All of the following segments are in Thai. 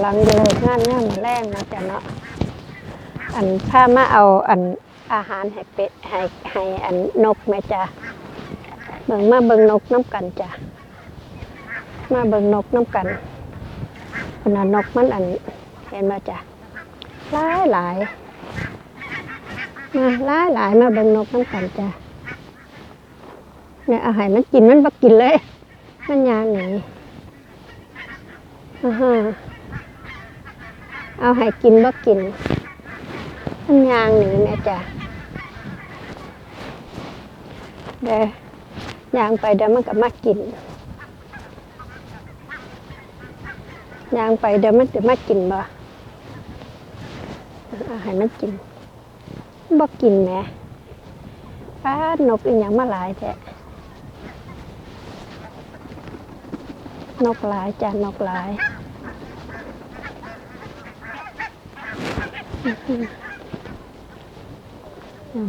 หลังเลิกงานเนี่ยมาแรงเนาะจ้ะเนาะอันพามาเอาอันอาหารให้เป็ดให้ให้อันนกแม่จ้ะเบิ่งมาเบิ่งนกน้ำกันจ้ะมาเบิ่งนกน้ำกันคนน่ะนกมันอันเห็นมาจ้ะหลายหลายมาหลายหลายมาเบิ่งนกน้ำกันจ้ะเนี่ยอาหารมันกินมันบ่กินเลย มันยางหนีอ่าฮะ เอาให้กินบ่กินมันยางหนีแม่จ้ะเด้ยางไปเดี๋ยวมันก็มากินยางไปเดี๋ยวมันจะมากินบ่เอาให้มันกินบ่กินแหมป้านกอีหยังมาหลายแท้นกหลายจ้ะนกหลาย อ่า เ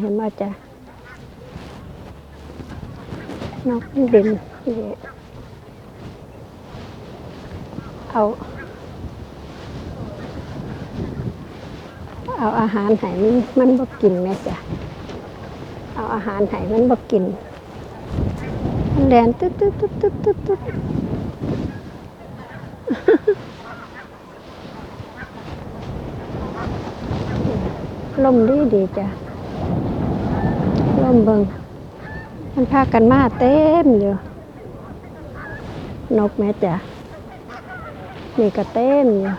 ห็นว่าจะนกบินนี่เอาเอาอาหารให้มันมันบ่กินแม่จ้ะ เอาอาหารให้มันบ่กิน มันแดนตึ๊ดตึ๊ดตึ๊ดตึ๊ดตึ๊ดตึ๊ด ลมดีดีจ้ะลมเบิงมันพากันมาเต็มอยู่ นกแม่จ้ะนี่ก็เต็มอยู่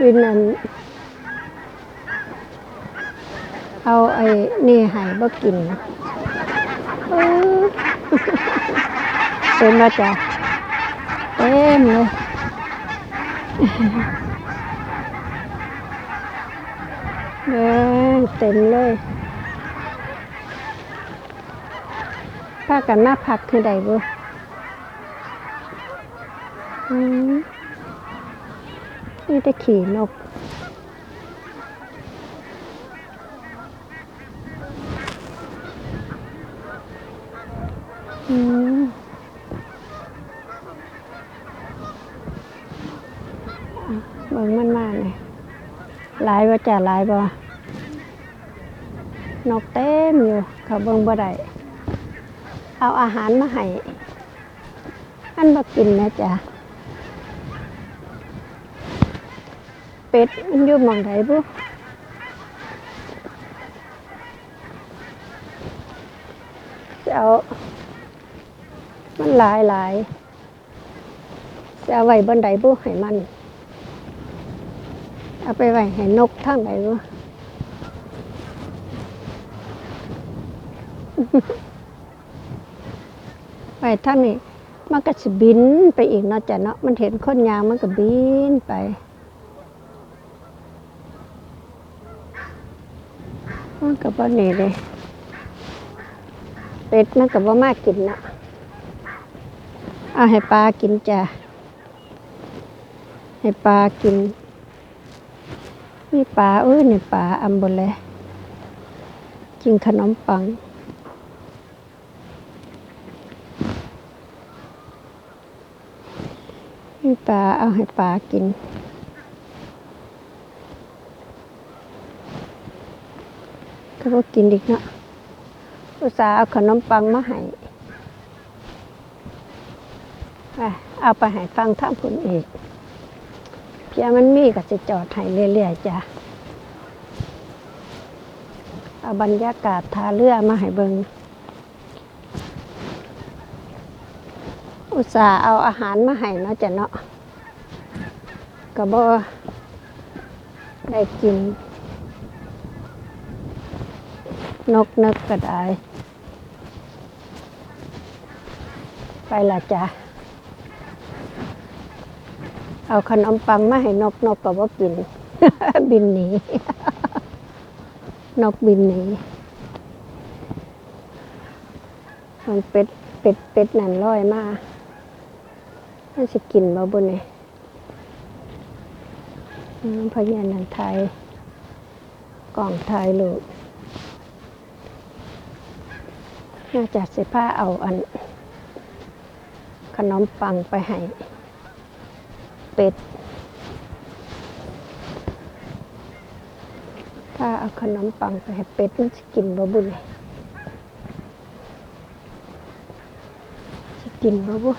วินนั้นเอาไอ้นี่ให้บ่กินเออ ต็มแล้วจ้ะเต็มเลยเออเต็มเลยพากันมาพักคือใดบุอืมนี่จะขี่นก เบิ่งมันมากเลยหลายว่าจะหลายบ่นกเต็มอยู่เขาเบิ่งบ่ได้เอาอาหารมาให้อันบ่กินนะจ๊ะเป็ดมันอยู่หมองไหนบุจะเอามันหลายหลายจะเอาไว้บนไดบุให้มัน เอาไปไว้ให้นกทั้งไหนวะไปทั้งนี้มันก็จะบินไปอีกเนาะจ้ะเนาะมันเห็นคนยางมันก็บินไปมันก็บ่หนีเลยเป็ดมันก็บ่มากินเนาะเอาให้ปลากินจ้ะให้ปลากิน มีปลาเอ้ยนี่ปลาอัมบเลยกินขนมปังมีปลาเอาให้ปลากินก็บ่กินอีกเนาะอุตส่าห์เอาขนมปังมาให้เอาไปให้ฟังท่ามคุณอีก เพียมันมีก็จะจอดให้เรื่อยๆจ้ะเอาบรรยากาศทาเรือมาให้เบิงอุตส่าห์เอาอาหารมาให้เนาะจ้ะเนาะก็บ่ได้กิน นกนึกก็ได้ ไปละจ้ะ เอาขนมปังมาให้นกนกก็บ่กิน บินหนีนกบินหนีมันเป็ดเป็ดเป็ดนั่นลอยมามันสิกินบ่บุญนี่อืมพญานันไทยกล่องไทยลูกน่าจะสิผ้าเอาอัน ขนมปังไปให้ เป็ด ถ้าเอาขนมปังไปให้เป็ดมันจะกินบ่บุญจะกินบ่บุ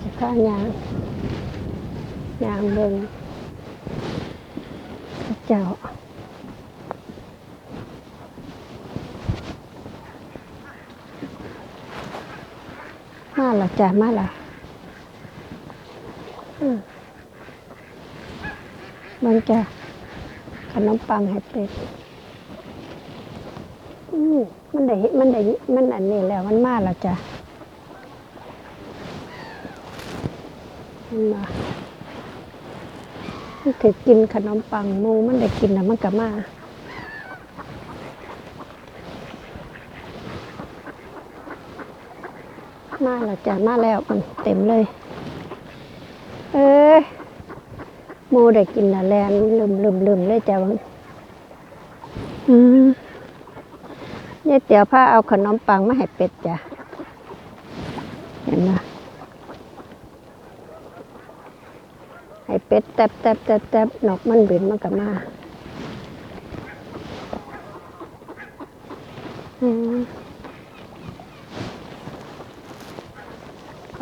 สิผ้ายางยางเบิงเจ้า มาและจ้ะมาและอืมมันจะขนมปังให้เป็ดมันได้มันได้มันอันนี้แล้วมันมาและจ้ะมันมามันถือกินขนมปังมูมันได้กินแล้วมันก็มา มาแล้วจ้ะมาแล้วมันเต็มเลย เอ้ยหมูได้กินละแลนลืมลืมลืมเลยจ้ะวังอืมยายเตี๋ยวผ้าเอาขนมปังมาให้เป็ดจ้ะ เห็นไหมให้เป็ดแตบแตบแตบแตบนกมันบินมันก็มาอืม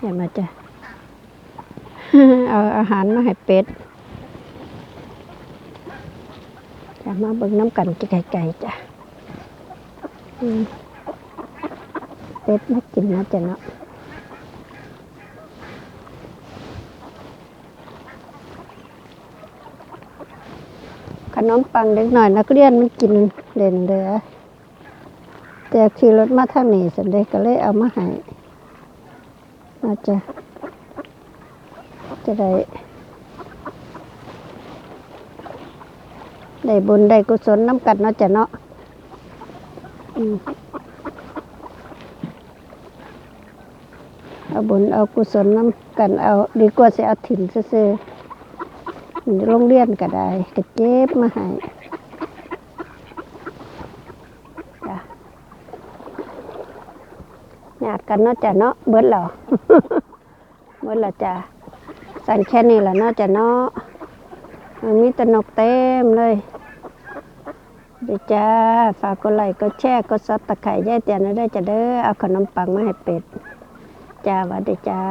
อย่ามาจ้ะเอาอาหารมาให้เป็ดจะมาเบิ่งน้ำกันจะไก่จ้ะเป็ดมากินนะจ้ะเนาะขนมปังเด็กหน่อยนักเรียนมันกินเล่นเด้อแต่ขี่รถมาท่านี้สันเด็กก็เลยเอามาให้ อาจจะ จะได้ ได้บุญได้กุศลน้ำกันเนาะจ้ะเนาะเอาบุญเอากุศลน้ำกันเอา ดีกว่าจะเอาถิ่นซื่อๆโรงเรียนก็ได้ก็เจ็บมาให้จ้ะญาติ กันเนาะจ้ะเนาะเบิดเหรอเบิดเหรอจ้ะสั่นแค่นี้แหละเนาะจ้ะเนาะมันมีแตนกเต็มเลยเดี๋ยวจ้าฝากกดไลค์กดแชร์กดซับตะไคร้ย่ายเตียนได้จ้ะเด้อเอาขนมปังมาให้เป็ดจ้าวัดดีจ้า